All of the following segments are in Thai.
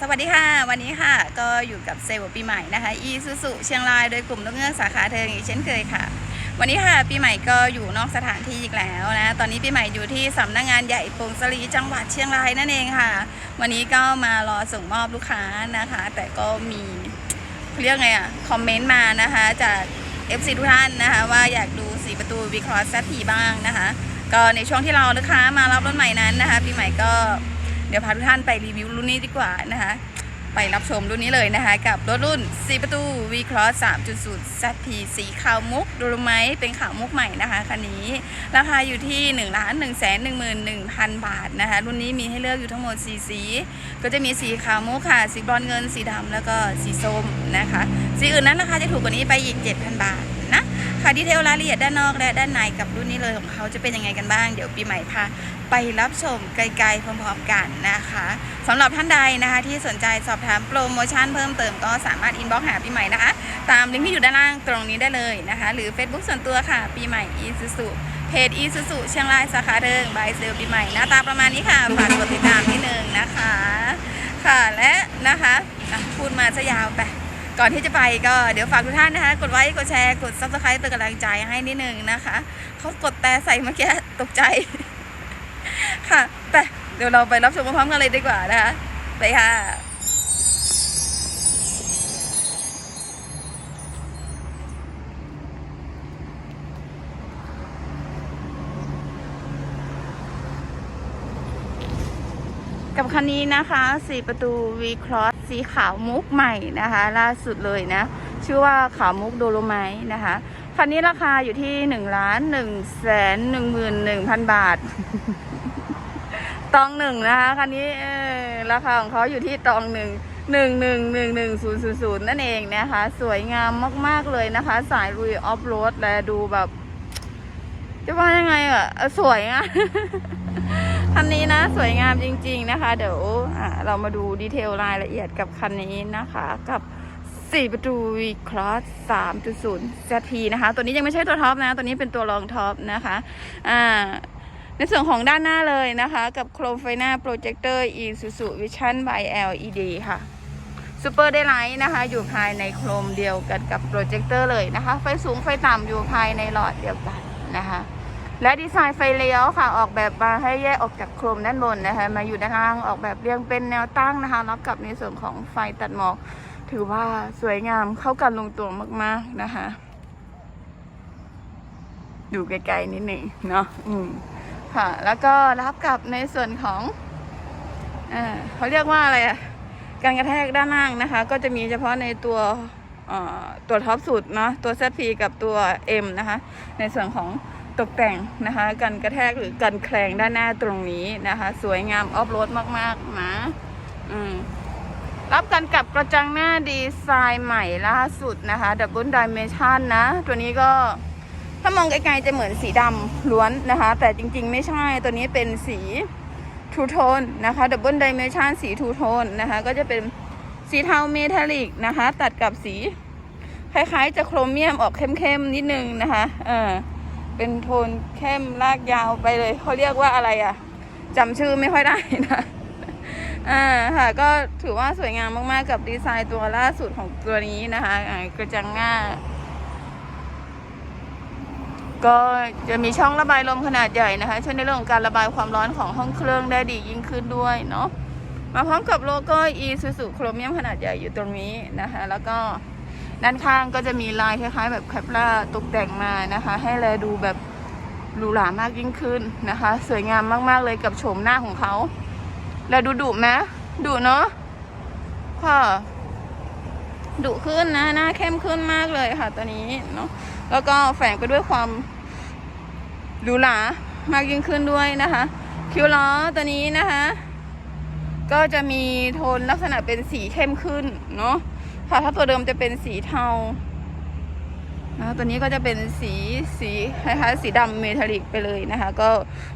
สวัสดีค่ะ วันนี้ค่ะ ก็อยู่กับเซลล์ปีใหม่นะคะ อีซูซูเชียงราย โดยกลุ่มนกเงือกสาขาเทิงอีกเช่นเคยค่ะ วันนี้ค่ะปีใหม่ก็อยู่นอกสถานที่อีกแล้วนะ ตอนนี้ปีใหม่อยู่ที่สำนักงานใหญ่ปงสลีจังหวัดเชียงรายนั่นเองค่ะ วันนี้ก็มารอส่งมอบลูกค้านะคะ แต่ก็มีเรียกไงอะคอมเมนต์มานะคะ จาก FC ทุกท่านนะคะ ว่าอยากดูสีประตูวีครอสซัทีบ้างนะคะ ก็ในช่วงที่เราลูกค้ามารับรถใหม่นั้นนะคะปีใหม่ก็ เดี๋ยวพาทุกท่านไปรีวิวรุ่นนี้ดีกว่านะคะ ไปรับชมรุ่นนี้เลยนะคะ กับรถรุ่น 4 ประตู V Cross 3.0 ZP สีขาวมุกดูรู้ไหมเป็นขาวมุกใหม่นะคะคันนี้ ราคาอยู่ที่1นึ่งล้านหนึ่งแสนหนึ่งหมื่นหนึ่งพันบาทนะคะ รุ่นนี้มีให้เลือกอยู่ทั้งหมด 4 สี ก็จะมีสีขาวมุกค่ะ สีบรอนเงิน สีดำแล้วก็สีส้มนะคะ สีอื่นนั้นราคาจะถูกกว่านี้ไปอีก 7,000 บาทนะค่ะดีเทลรายละเอียดด้านนอกและด้านในกับรุ่นนี้เลยของเขาจะเป็นยังไงกันบ้าง เดี๋ยวปีใหม่พา ไปรับชมไกลๆพร้อมๆกันนะคะสำหรับท่านใดนะคะ ที่สนใจสอบถามโปรโมชั่นเพิ่มเติมก็สามารถอินบ็อกหาปีใหม่นะคะ ตามลิงก์ที่อยู่ด้านล่างตรงนี้ได้เลยนะคะ หรือ Facebook ส่วนตัวค่ะ ปีใหม่อีซูซูเพจอีซูซูเชียงรายสาขาเดิงบายเซลปีใหม่หน้าตาประมาณนี้ค่ะฝากกดติดตามนิดนึงนะคะ ค่ะและนะคะพูดมาจะยาวไปก่อนที่จะไปก็เดี๋ยวฝากทุกท่านนะคะ กดไลค์กดแชร์กด subscribe เป็นกำลังใจให้นิดนึงนะคะ เขากดแต่ใส่เมื่อกี้ตกใจ ค่ะไปเดี๋ยวเราไปรับชมพร้อมๆกันเลยดีกว่านะคะ ไปค่ะกับคันนี้นะคะสีประตู V Cross สีขาวมุกใหม่นะคะ ล่าสุดเลยนะ ชื่อว่าขาวมุกโดโลไมนะคะ คันนี้ราคาอยู่ที่1นึ่งล้านหนึ่งแสนหนึ่งหมื่นหนึ่งพันบาท ตองหนึ่งนะคะคันนี้ราคาของเขาอยู่ที่ตองหนึ่งหนึ่งหนึ่งหนึ่งหนึ่งศูนย์ศูนย์ศูนย์นั่นเองนะคะ สวยงามมาก ๆ เลยนะคะ สายลุยออฟโรดและดูแบบ จะว่ายังไงอะสวยอะคันนี้นะ สวยงามจริง ๆ นะคะ เดี๋ยวอะเรามาดูดีเทลรายละเอียดกับคันนี้นะคะ กับ 4 ประตู V Cross 3.0 ZP นะคะ ตัวนี้ยังไม่ใช่ตัวท็อปนะ ตัวนี้เป็นตัวรองท็อปนะคะ อ่า ในส่วนของด้านหน้าเลยนะคะ กับโครมไฟหน้าโปรเจคเตอร์ Isuzu Vision by LED ค่ะซูเปอร์ได้ไลท์นะคะ อยู่ภายในโครมเดียวกันกับโปรเจคเตอร์เลยนะคะ ไฟสูงไฟต่ำอยู่ภายในหลอดเดียวกันนะคะ และดีไซน์ไฟเลี้ยวค่ะออกแบบมาให้แยกออกจากโครมด้านบนนะคะ มาอยู่ด้านล่างออกแบบเรียงเป็นแนวตั้งนะคะรับกับในส่วนของไฟตัดหมอกถือว่าสวยงามเข้ากันลงตัวมาก ๆนะคะ ดูไกลๆนิดหนึ่งเนาะอืม ค่ะ แล้วก็รับกับในส่วนของอเขาเรียกว่าอะไรอะการกระแทกด้านล่างนะคะ ก็จะมีเฉพาะในตัวตัวท็อปสุดเนาะตัว ZP กับตัว M นะคะ ในส่วนของตกแต่งนะคะกันกระแทกหรือกันแคลงด้านหน้าตรงนี้นะคะ สวยงามออฟโรดมากๆนะอืมรับกันกับกระจังหน้าดีไซน์ใหม่ล่าสุดนะคะ Double Dimension นะ ตัวนี้ก็ ถ้ามองไกลๆจะเหมือนสีดำล้วนนะคะ แต่จริงๆไม่ใช่ตัวนี้เป็นสีทูโทนนะคะ Double Dimension สีทูโทนนะคะ ก็จะเป็นสีเทาเมทัลลิกนะคะ ตัดกับสี คล้ายๆ จะโครเมียมออกเข้มๆนิดนึงนะคะเออเป็นโทนเข้มลากยาวไปเลยเขาเรียกว่าอะไรอะ่ะจำชื่อไม่ค่อยได้นะอ่าค่ะก็ถือว่าสวยงามมากๆกับดีไซน์ตัวล่าสุดของตัวนี้นะคะกระจังหน้า ก็จะมีช่องระบายลมขนาดใหญ่นะคะ ช่วยในเรื่องของการระบายความร้อนของห้องเครื่องได้ดียิ่งขึ้นด้วยเนาะมาพร้อมกับโลโก้ Isuzu โครเมียมขนาดใหญ่อยู่ตรงนี้นะคะ แล้วก็ด้านข้างก็จะมีลายคล้ายๆ แบบแคปลาตกแต่งมานะคะ ให้แลดูแบบหรูหรามากยิ่งขึ้นนะคะ สวยงามมากๆเลยกับโฉมหน้าของเขาแลดูดุไหมดุเนาะค่ะดุขึ้นนะ หน้าเข้มขึ้นมากเลยค่ะตัวนี้เนาะแล้วก็แฝงไปด้วยความ หรูหรามากยิ่งขึ้นด้วยนะคะ คิวล้อตัวนี้นะคะ ก็จะมีโทนลักษณะเป็นสีเข้มขึ้นเนาะค่ะถ้าตัวเดิมจะเป็นสีเทานะตัวนี้ก็จะเป็นสีสีคล้ายๆสีดำเมทัลลิกไปเลยนะคะ ก็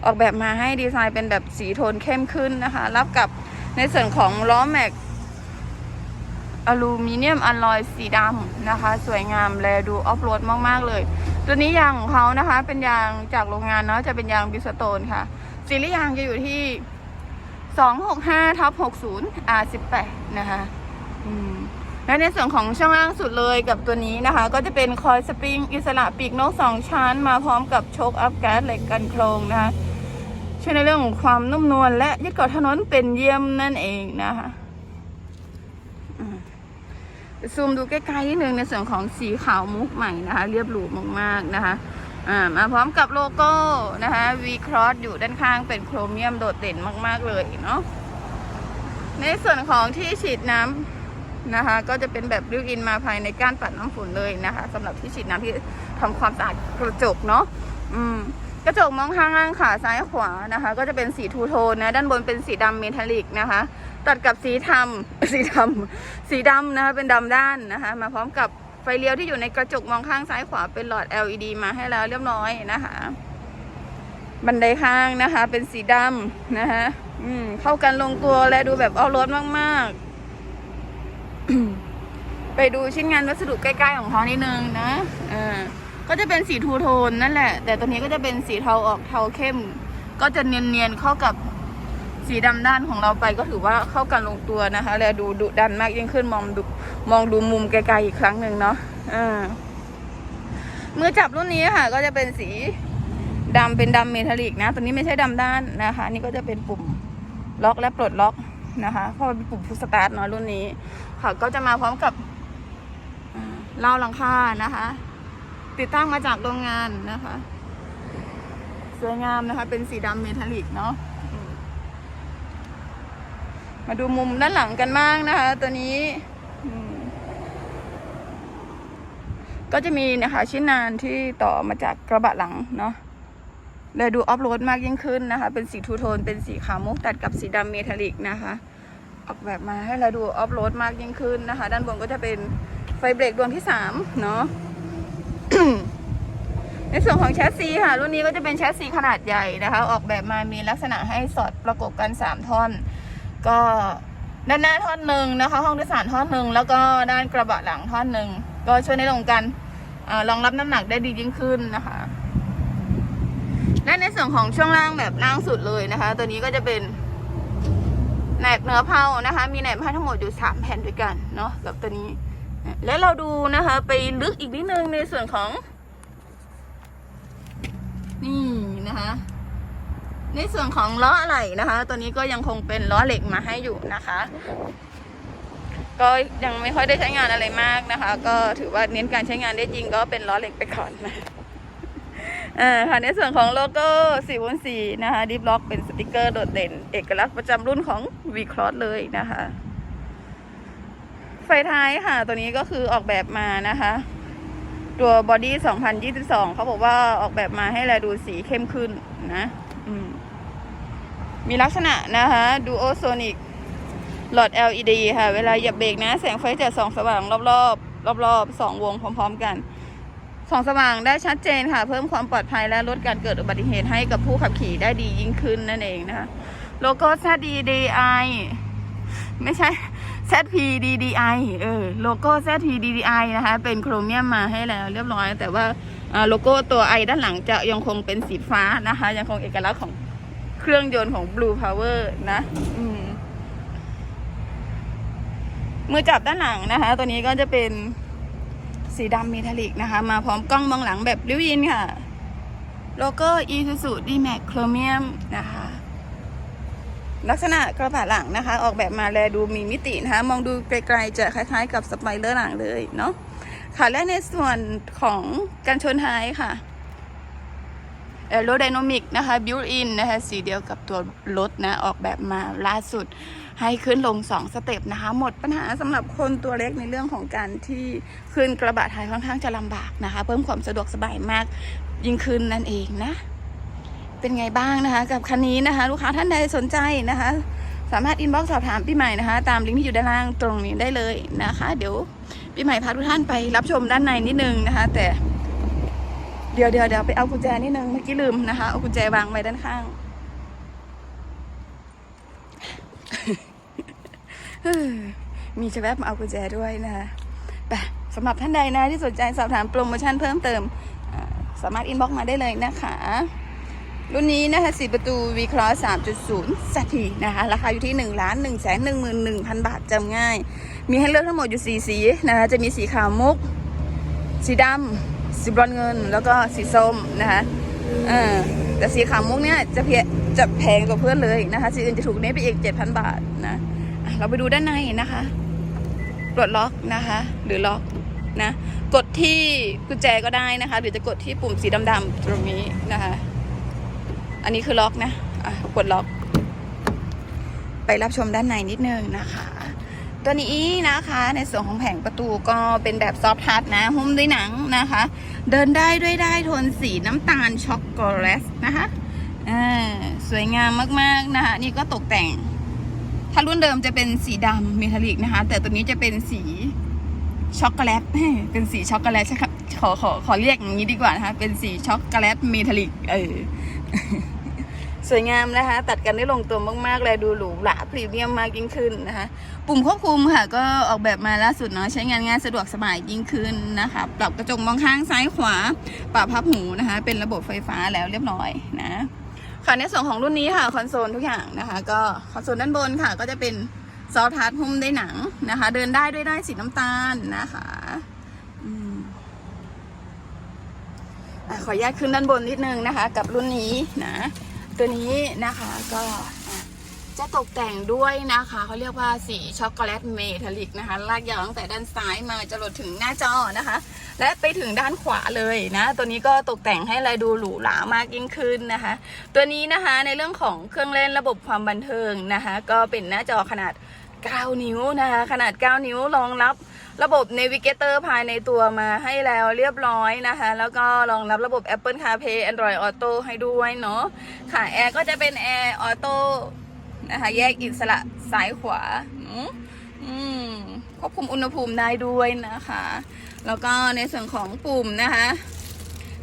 ออกแบบมาให้ดีไซน์เป็นแบบสีโทนเข้มขึ้นนะคะ รับกับในส่วนของล้อแม็กอลูมิเนียมอลลอยสีดำนะคะ สวยงามแลดูออฟโรดมาก ๆ เลย ตัวนี้ยางของเขานะคะ เป็นยางจากโรงงานเนาะจะเป็นยางบิสโตนค่ะสีลิยางจะอยู่ที่265ทับ60 R18 นะคะอืมและในส่วนของช่องล่างสุดเลยกับตัวนี้นะคะ ก็จะเป็นคอยสปริงอิสระปีกนก2ชั้น มาพร้อมกับโชคอัพแก๊สเหล็กกันโครงนะคะช่วยในเรื่องของความนุ่มนวลและยึดเกาะถนนเป็นเยี่ยมนั่นเองนะคะ ซูมดูใกล้ๆนิดนึงในส่วนของสีขาวมุกใหม่นะคะ เรียบหรูมากๆนะคะมาพร้อมกับโลโก้นะคะ V Cross อยู่ด้านข้างเป็นโครเมียมโดดเด่นมากๆเลยเนาะในส่วนของที่ฉีดน้ำนะคะ ก็จะเป็นแบบริ้วอินมาภายในก้านปัดน้ำฝุ่นเลยนะคะสำหรับที่ฉีดน้ำที่ทำความสะอาดกระจกเนาะกระจกมองข้างล่างขาซ้ายขวานะคะ ก็จะเป็นสีทูโทนนะด้านบนเป็นสีดำเมทัลลิกนะคะ ตัดกับสีทำสีดำสีดำนะคะเป็นดำด้านนะคะมาพร้อมกับไฟเลี้ยวที่อยู่ในกระจกมองข้างซ้ายขวาเป็นหลอด LED มาให้แล้วเรียบร้อยนะคะ บันไดข้างนะคะ เป็นสีดำนะคะอืมเข้ากันลงตัวและดูแบบเอารถมากๆ ไปดูชิ้นงานวัสดุใกล้ๆของเขานิดนึงนะอ่าก็จะเป็นสีทูโทนนั่นแหละ แต่ตัวนี้ก็จะเป็นสีเทาออกเทาเข้ม ก็จะเนียนๆเข้ากับ สีดำด้านของเราไปก็ถือว่าเข้ากันลงตัวนะคะ แล้วดูดุดันมากยิ่งขึ้นมองดูมองดูมุมไกลๆอีกครั้งหนึ่งเนาะอ่ามือจับรุ่นนี้ค่ะ ก็จะเป็นสีดำเป็นดำเมทัลลิกนะ ตัวนี้ไม่ใช่ดำด้านนะคะนี่ก็จะเป็นปุ่มล็อกและปลดล็อกนะคะเพราะเป็นปุ่มพุชสตาร์ทเนาะรุ่นนี้ ค่ะก็จะมาพร้อมกับเล่าหลังคานะคะ ติดตั้งมาจากโรงงานนะคะ สวยงามนะคะ เป็นสีดำเมทัลลิกเนาะ มาดูมุมด้านหลังกันบ้างนะคะ ตัวนี้ ก็จะมีนะคะชิ้นงานที่ต่อมาจากกระบะหลังเนาะเลยดูออฟโรดมากยิ่งขึ้นนะคะ เป็นสีทูโทน เป็นสีขาวมุกตัดกับสีดำเมทัลลิกนะคะ ออกแบบมาให้เราดูออฟโรดมากยิ่งขึ้นนะคะ ด้านบนก็จะเป็นไฟเบรกดวงที่สามเนาะในส่วนของแชสซีค่ะ รุ่นนี้ก็จะเป็นแชสซีขนาดใหญ่นะคะ ออกแบบมามีลักษณะให้สอดประกบกัน 3 ท่อน ก็ด้านหน้าท่อนหนึ่งนะคะ ห้องโดยสารท่อนหนึ่งแล้วก็ด้านกระบะหลังท่อนหนึ่งก็ช่วยในเรื่องการอารองรับน้ำหนักได้ดียิ่งขึ้นนะคะ และในส่วนของช่วงล่างแบบล่างสุดเลยนะคะ ตัวนี้ก็จะเป็นแหนบเนื้อเผานะคะ มีแหนบให้ทั้งหมดอยู่สามแผ่นด้วยกันเนาะกับตัวนี้ แล้วเราดูนะคะ ไปลึกอีกนิดนึงในส่วนของ นี่นะคะ ในส่วนของล้ออะไหล่นะคะ ตัวนี้ก็ยังคงเป็นล้อเหล็กมาให้อยู่นะคะ ก็ยังไม่ค่อยได้ใช้งานอะไรมากนะคะ ก็ถือว่าเน้นการใช้งานได้จริงก็เป็นล้อเหล็กไปก่อนนะเอ่าค่ะในส่วนของโลโก้4วน4นะคะดิฟล็อกเป็นสติกเกอร์โดดเด่น เอกลักษณ์ประจำรุ่นของ V Cross เลยนะคะ ไฟท้ายค่ะ ตัวนี้ก็คือออกแบบมานะคะ ตัวบอดี้2022 เขาบอกว่าออกแบบมาให้แลดูสีเข้มขึ้นนะ มีลักษณะนะคะดูโอโซนิกหลอด LED ค่ะ เวลาเหยียบเบรกนะ แสงไฟจะส่องสว่างรอบๆรอบๆสองวงพร้อม ๆ กันส่องสว่างได้ชัดเจนค่ะ เพิ่มความปลอดภัยและลดการเกิดอุบัติเหตุให้กับผู้ขับขี่ได้ดียิ่งขึ้นนั่นเองนะคะ โลโก้ ZDDI ไม่ใช่ ZPDDI เออ โลโก้ ZPDDI นะคะ เป็นโครเมียมมาให้แล้วเรียบร้อย แต่ว่าอ่า โลโก้ตัว I ด้านหลังจะยังคงเป็นสีฟ้านะคะ ยังคงเอกลักษณ์ของเครื่องยนต์ของ Blue Power นะมมือจับด้านหลังนะคะ ตัวนี้ก็จะเป็นสีดำเมทัลลิกนะคะ มาพร้อมกล้องมองหลังแบบริ้วยินค่ะ โลโก้ Isuzu D-Max Chromium นะคะ ลักษณะกระบะหลังนะคะ ออกแบบมาแลดูมีมิตินะคะ มองดูไกลๆจะคล้ายๆ กับสไปเลอร์หลังเลยเนาะ ค่ะและในส่วนของการชนท้ายค่ะแอโรไดนามิกนะคะบิวอินนะคะสีเดียวกับตัวรถนะออกแบบมาล่าสุดให้ขึ้นลง 2 สเต็ปนะคะ หมดปัญหาสำหรับคนตัวเล็กในเรื่องของการที่ขึ้นกระบะท้ายค่อนข้างจะลำบากนะคะ เพิ่มความสะดวกสบายมากยิ่งขึ้นนั่นเองนะ เป็นไงบ้างนะคะ กับคันนี้นะคะ ลูกค้าท่านใดสนใจนะคะ สามารถอินบ็อกซ์สอบถามพี่ใหม่นะคะ ตามลิงก์ที่อยู่ด้านล่างตรงนี้ได้เลยนะคะ เดี๋ยว พี่ใหม่พาทุกท่านไปรับชมด้านในนิดนึงนะคะ แต่เดี๋ยวเดี๋ยวเดี๋ยวไปเอากุญแจนิดนึงเมื่อกี้ลืมนะคะเอากุญแจวางไว้ด้านข้างมีจะแวบมาเอากุญแจด้วยนะคะไปสำหรับท่านใดนะที่สนใจสอบถามโปรโมชั่นเพิ่มเติม สามารถอินบ็อกซ์มาได้เลยนะคะ รุ่นนี้นะคะ4ประตู V Cross 3.0 สัทีนะคะ ราคาอยู่ที่1ล้าน1แสน1 1 1 0 0 บาทจำง่าย มีให้เลือกทั้งหมดอยู่ 4 สีนะคะ จะมีสีขาวมุก สีดำสีบรอนเงิน แล้วก็สีส้มนะคะเออแต่สีขาวมุกเนี่ยจะเพียจะแพงกว่าเพื่อนเลยนะคะ สีอื่นจะถูกเน้ไปอีก 7,000 บาทนะเราไปดูด้านในนะคะปลดล็อกนะคะ หรือล็อกนะ กดที่กุญแจก็ได้นะคะ หรือจะกดที่ปุ่มสีดำๆตรงนี้นะคะ อันนี้คือล็อกนะอะกดล็อก ไปรับชมด้านในนิดนึงนะคะ ตัวนี้นะคะในส่วนของแผงประตูก็เป็นแบบซอฟท์ทัชนะหุ้มด้วยหนังนะคะ เดินได้ด้วยได้โทนสีน้ำตาลช็อกโกแลตนะคะอสวยงามมากๆนะคะนี่ก็ตกแต่ง ถ้ารุ่นเดิมจะเป็นสีดำเมทัลลิกนะคะ แต่ตัวนี้จะเป็นสีช็อกโกแลตเป็นสีช็อกโกแลตใช่ครับ ขอขอขอเรียกอย่างนี้ดีกว่านะคะ เป็นสีช็อกโกแลตเมทัลลิก เออ สวยงามนะคะ ตัดกันได้ลงตัวมากๆเลยดูหรูหราพรีเมียมมากยิ่งขึ้นนะคะ ปุ่มควบคุมค่ะ ก็ออกแบบมาล่าสุดเนาะใช้งานง่ายสะดวกสบายยิ่งขึ้นนะคะ ปรับกระจกมองข้างซ้ายขวา ปรับพับหูนะคะ เป็นระบบไฟฟ้าแล้วเรียบร้อยนะค่ะในส่วนของรุ่นนี้ค่ะคอนโซลทุกอย่างนะคะ ก็คอนโซลด้านบนค่ะ ก็จะเป็นซอฟทัชหุ้มด้วยหนังนะคะ เดินได้ด้วยได้สีน้ำตาลนะคะอืมอะ ขออนุญาตขึ้นด้านบนนิดนึงนะคะ กับรุ่นนี้นะตัวนี้นะคะก็จะตกแต่งด้วยนะคะเขาเรียกว่าสีช็อกโกแลตเมทัลลิกนะคะ ลากยาวตั้งแต่ด้านซ้ายมาจะหลดถึงหน้าจอนะคะ และไปถึงด้านขวาเลยนะ ตัวนี้ก็ตกแต่งให้อะไรดูหรูหรามากยิ่งขึ้นนะคะ ตัวนี้นะคะในเรื่องของเครื่องเล่นระบบความบันเทิงนะคะ ก็เป็นหน้าจอขนาด 9 นิ้วนะคะ ขนาด 9 นิ้วรองรับ ระบบ Navigator ภายในตัวมาให้แล้วเรียบร้อยนะคะ แล้วก็รองรับระบบ Apple CarPlay Android Auto ให้ด้วยเนาะค่ะแอร์ก็จะเป็นแอร์ออโต้นะคะแยกอิสระซ้ายขวาอืมควบคุมอุณหภูมิได้ด้วยนะคะ แล้วก็ในส่วนของปุ่มนะคะ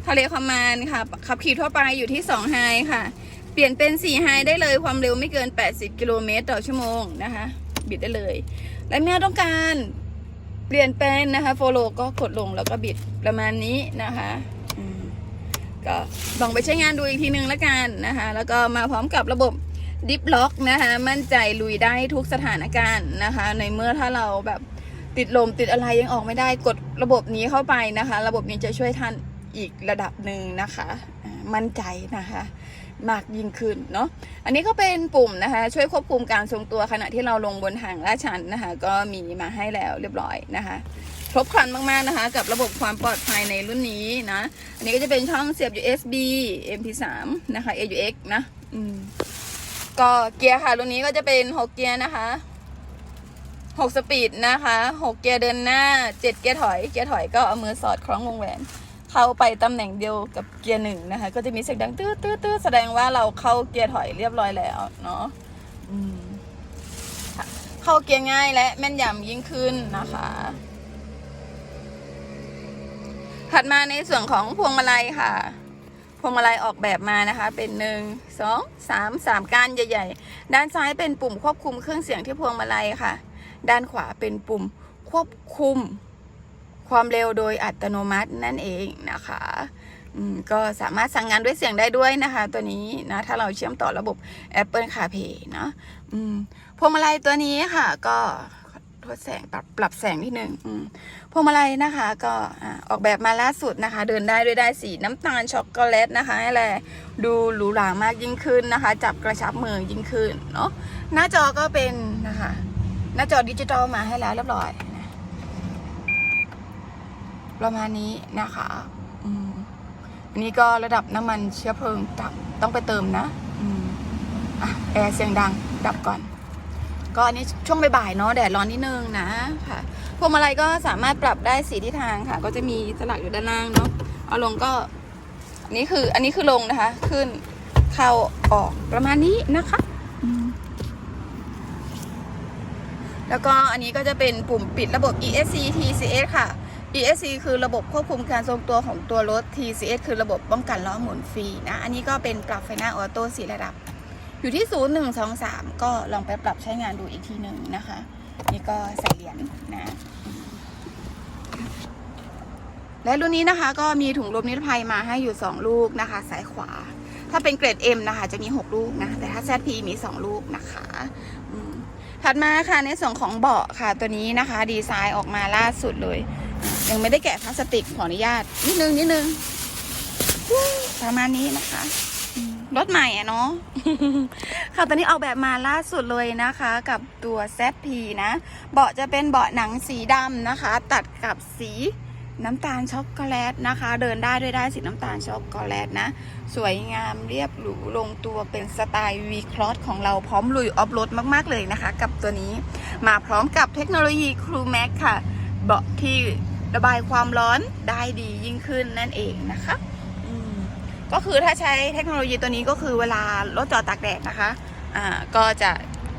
ทะเลคอมมานค่ะขับขี่ทั่วไปอยู่ที่2ไฮค่ะ เปลี่ยนเป็น4ไฮได้เลยความเร็วไม่เกิน 80 กิโลเมตรต่อชั่วโมงนะคะ บิดได้เลย และเมื่อต้องการ เปลี่ยนเป็นนะคะโฟโลก็กดลงแล้วก็บิดประมาณนี้นะคะก็ลองไปใช้งานดูอีกทีนึงแล้วกันนะคะแล้วก็มาพร้อมกับระบบดิฟล็อกนะคะมั่นใจลุยได้ทุกสถานการณ์นะคะ ในเมื่อถ้าเราแบบติดลมติดอะไรยังออกไม่ได้กดระบบนี้เข้าไปนะคะ ระบบนี้จะช่วยท่านอีกระดับหนึ่งนะคะ มั่นใจนะคะ มากยิ่งขึ้นเนาะอันนี้ก็เป็นปุ่มนะคะ ช่วยควบคุมการทรงตัวขณะที่เราลงบนทางลาดชันนะคะ ก็มีมาให้แล้วเรียบร้อยนะคะครบครันมาก ๆ นะคะ กับระบบความปลอดภัยในรุ่นนี้นะ อันนี้ก็จะเป็นช่องเสียบ USB MP3 นะคะ AUX นะอืมก็เกียร์ค่ะ รุ่นนี้ก็จะเป็น 6 เกียร์นะคะ 6 สปีดนะคะ 6 เกียร์เดินหน้า 7 เกียร์ถอย เกียร์ถอยก็เอามือสอดคล้องวงแหวน เข้าไปตำแหน่งเดียวกับเกียร์หนึ่งนะคะ ก็จะมีเสียงดังตื้อตื้อตื้อแสดงว่าเราเข้าเกียร์ถอยเรียบร้อยแล้วเนาะอืมค่ะเข้าเกียร์ง่ายและแม่นยำยิ่งขึ้นนะคะ ถัดมาในส่วนของพวงมาลัยค่ะ พวงมาลัยออกแบบมานะคะ เป็นหนึ่งสองสามสามก้านใหญ่ ๆ ด้านซ้ายเป็นปุ่มควบคุมเครื่องเสียงที่พวงมาลัยค่ะ ด้านขวาเป็นปุ่มควบคุม ความเร็วโดยอัตโนมัตินั่นเองนะคะก็สามารถสั่งงานด้วยเสียงได้ด้วยนะคะ ตัวนี้นะถ้าเราเชื่อมต่อระบบ Apple CarPlay เนอะพวงมาลัยตัวนี้ค่ะก็ทดแสงปรับปรับแสงนิดนึงพวงมาลัยนะคะ ก็อออกแบบมาล่าสุดนะคะ เดินได้ด้วยได้สีน้ำตาลช็อกโกแลตนะคะให้แลดูหรูหรามากยิ่งขึ้นนะคะ จับกระชับมือยิ่งขึ้นเนาะหน้าจอก็เป็นนะคะ หน้าจอดิจิตอลมาให้แล้วเรียบร้อย ประมาณนี้นะคะอืมอันนี้ก็ระดับน้ำมันเชื้อเพลิงต่ำต้องไปเติมนะอืมอะแอร์เสียงดังดับก่อน ก็อันนี้ช่วงบ่ายๆเนาะแดดร้อนนิดนึงนะค่ะพวงมาลัยก็สามารถปรับได้สีทิศทางค่ะ ก็จะมีสลักอยู่ด้านล่างเนาะเอาลงก็อันนี้คืออันนี้คือลงนะคะ ขึ้นเข้าออกประมาณนี้นะคะอืมแล้วก็อันนี้ก็จะเป็นปุ่มปิดระบบ ESC TCS ค่ะ ESC คือระบบควบคุมการทรงตัวของตัวรถ TCS คือระบบป้องกันล้อหมุนฟรีนะ อันนี้ก็เป็นปรับไฟหน้าออโต้สีระดับ อยู่ที่ 0 1 2 3 ก็ลองไปปรับใช้งานดูอีกทีหนึ่งนะคะ นี่ก็ใส่เหรียญนะและรุ่นนี้นะคะก็มีถุงลมนิรภัยมาให้อยู่ 2 ลูกนะคะซ้ายขวา ถ้าเป็นเกรด M นะคะ จะมี 6 ลูกนะ แต่ถ้า ZP มี 2 ลูกนะคะถัดมาค่ะในส่วนของเบาะค่ะตัวนี้นะคะ ดีไซน์ออกมาล่าสุดเลย ยังไม่ได้แกะพลาสติกขออนุญาต นิดนึงนิดนึงประมาณนี้นะคะรถใหม่อะเนาะ ค่ะ ตอนนี้ออกแบบมาล่าสุดเลยนะคะ กับตัว ZP นะ เบาะจะเป็นเบาะหนังสีดำนะคะ ตัดกับสีน้ำตาลช็อกโกแลตนะคะ เดินได้ด้วยได้สีน้ำตาลช็อกโกแลตนะ สวยงามเรียบหรูลงตัวเป็นสไตล์ V Cross ของเราพร้อมลุยออฟโรดมาก ๆ เลยนะคะ กับตัวนี้ มาพร้อมกับเทคโนโลยี Crew Max ค่ะ เบาะที่ ระบายความร้อนได้ดียิ่งขึ้นนั่นเองนะคะก็คือถ้าใช้เทคโนโลยีตัวนี้ก็คือเวลารถจอดตากแดดนะคะอ่าก็จะ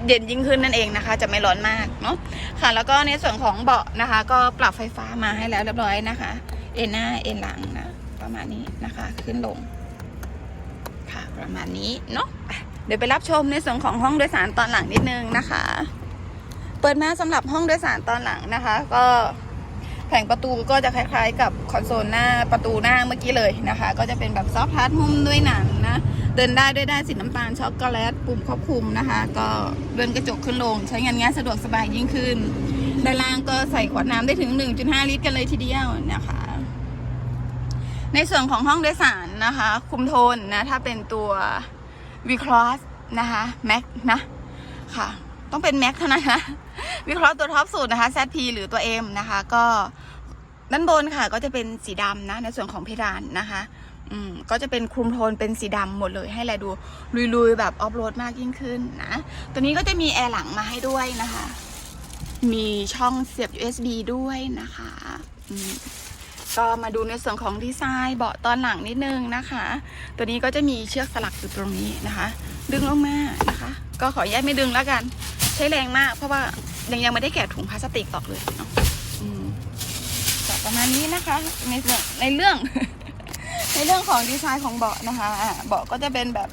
เย็นยิ่งขึ้นนั่นเองนะคะ จะไม่ร้อนมากเนาะค่ะ แล้วก็ในส่วนของเบาะนะคะ ก็ปรับไฟฟ้ามาให้แล้วเรียบร้อยนะคะ เอ็นหน้าเอ็นหลังนะประมาณนี้นะคะ ขึ้นลง ค่ะประมาณนี้เนาะอะเดี๋ยวไปรับชมในส่วนของห้องโดยสารตอนหลังนิดนึงนะคะ เปิดมาสำหรับห้องโดยสารตอนหลังนะคะ ก็ แผงประตูก็จะคล้ายๆ กับคอนโซลหน้าประตูหน้าเมื่อกี้เลยนะคะ ก็จะเป็นแบบซอฟต์พาร์ทหุ้มด้วยหนังนะ เดินได้ด้วยได้สีน้ำตาลช็อกโกแลตปุ่มควบคุมนะคะ ก็เลื่อนกระจกขึ้นลง ใช้งานง่ายสะดวกสบายยิ่งขึ้น ด้านล่างก็ใส่ขวดน้ำได้ถึง 1.5 ลิตรกันเลยทีเดียวนะคะในส่วนของห้องโดยสารนะคะ คุมโทนนะ ถ้าเป็นตัว v c r o s s นะคะ Max นะ ค่ะ ต้องเป็น Max เท่านั้นนะ v c r o s s ตัวท็อปสุดนะคะ ZP หรือตัว M นะคะ ก็ด้านบนค่ะ ก็จะเป็นสีดำนะในส่วนของเพดานนะคะอืมก็จะเป็นคลุมโทนเป็นสีดำหมดเลยให้แลดูลุยๆ แบบออฟโรดมากยิ่งขึ้นนะ ตัวนี้ก็จะมีแอร์หลังมาให้ด้วยนะคะ มีช่องเสียบ USB ด้วยนะคะอืมก็มาดูในส่วนของดีไซน์เบาะตอนหลังนิดนึงนะคะ ตัวนี้ก็จะมีเชือกสลักอยู่ตรงนี้นะคะ ดึงลงมานะคะ ก็ขออนุญาตไม่ดึงแล้วกัน ใช้แรงมาก เพราะว่ายังยังไม่ได้แกะถุงพลาสติกออกเลยเนาะประมาณนี้นะคะ ในเรื่องในเรื่อง ในเรื่องของดีไซน์ของเบาะนะคะเบาะก็จะเป็นแบบ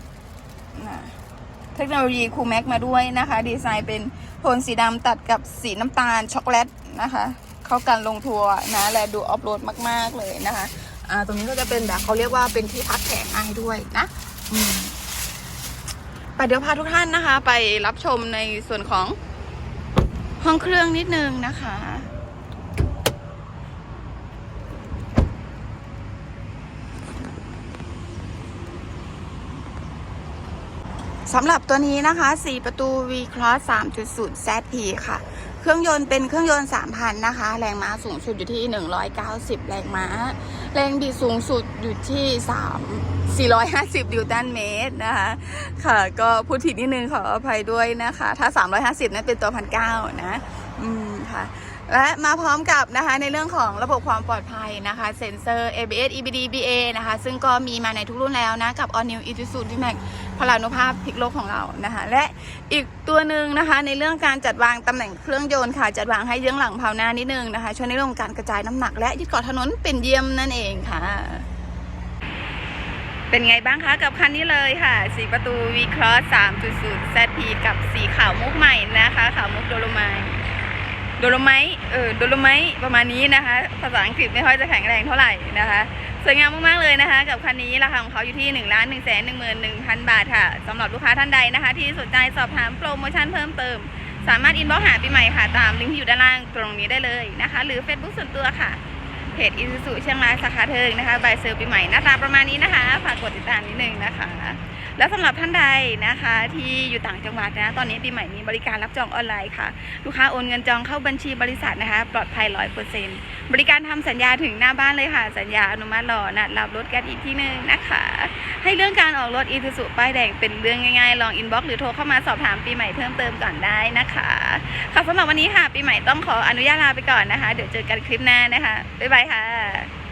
เทคโนโลยีคูแม็กมาด้วยนะคะ ดีไซน์เป็นโทนสีดำตัดกับสีน้ำตาลช็อกโกแลตนะคะ เข้ากันลงทัวร์นะและดูออฟโรดมาก ๆ เลยนะคะ ตรงนี้ก็จะเป็นแบบเขาเรียกว่าเป็นที่พักแขกให้ด้วยนะอืม ไปเดี๋ยวพาทุกท่านนะคะ ไปรับชมในส่วนของห้องเครื่องนิดนึงนะคะ สำหรับตัวนี้นะคะ 4 ประตู V Cross 3.0 ZP ค่ะ เครื่องยนต์เป็นเครื่องยนต์ 3,000 นะคะ แรงม้าสูงสุดอยู่ที่ 190 แรงม้า แรงบิดสูงสุดอยู่ที่ 3 450 นิวตันเมตรนะคะ ค่ะ ก็พูดผิดนิดนึงขออภัยด้วยนะคะ ถ้า 350 นั้นเป็นตัวพันเก้านะ อืม ค่ะ และมาพร้อมกับนะคะในเรื่องของระบบความปลอดภัยนะคะเซ็นเซอร์ ABS EBD BA นะคะ ซึ่งก็มีมาในทุกรุ่นแล้วนะ กับ All New Isuzu D-Max พลานุภาพพลิกโลกของเรานะคะ และอีกตัวหนึ่งนะคะ ในเรื่องการจัดวางตำแหน่งเครื่องยนต์ค่ะ จัดวางให้เยื้องหลังเผาหน้านิดนึงนะคะ ช่วยในเรื่องการกระจายน้ำหนัก และยึดเกาะถนนเป็นเยี่ยมนั่นเองค่ะ เป็นไงบ้างคะกับคันนี้เลยค่ะ สีประตู V Cross 3.0 ZP กับสีขาวมุกใหม่นะคะ ขาวมุกโดโลไมต์โดโลไมต์เออโดโลไมต์ประมาณนี้นะคะ ภาษาอังกฤษไม่ค่อยจะแข็งแรงเท่าไหร่นะคะ สวยงามมากๆเลยนะคะ กับคันนี้ราคาของเขาอยู่ที่1นึ่งล้านหนึ่งแสนหนึ่งหมื่นหนึ่งพันบาทค่ะสำหรับลูกค้าท่านใดนะคะ ที่สนใจสอบถามโปรโมชั่นเพิ่มเติม สามารถอินบ็อกหาปีใหม่ค่ะ ตามลิงก์ที่อยู่ด้านล่างตรงนี้ได้เลยนะคะ หรือ Facebook ส่วนตัวค่ะ เพจอิซูซุเชียงรายสาขาเทิงนะคะบายเซอร์ปีใหม่หน้าตาประมาณนี้นะคะ ฝากกดติดตามนิดนึงนะคะ แล้วสำหรับท่านใดนะคะ ที่อยู่ต่างจังหวัดนะ ตอนนี้ปีใหม่มีบริการรับจองออนไลน์ค่ะ ลูกค้าโอนเงินจองเข้าบัญชีบริษัทนะคะ ปลอดภัยร้อยเปอร์เซ็นต์บริการทำสัญญาถึงหน้าบ้านเลยค่ะ สัญญาอนุมัติรอนัดรับรถกันอีกที่หนึ่งนะคะ ให้เรื่องการออกรถอีทูสุป้ายแดงเป็นเรื่องง่ายๆ ลองอินบ็อกซ์หรือโทรเข้ามาสอบถามปีใหม่เพิ่มเติมก่อนได้นะคะค่ะสำหรับวันนี้ค่ะปีใหม่ต้องขออนุญาตลาไปก่อนนะคะ เดี๋ยวเจอกันคลิปหน้านะคะบ๊ายบายค่ะ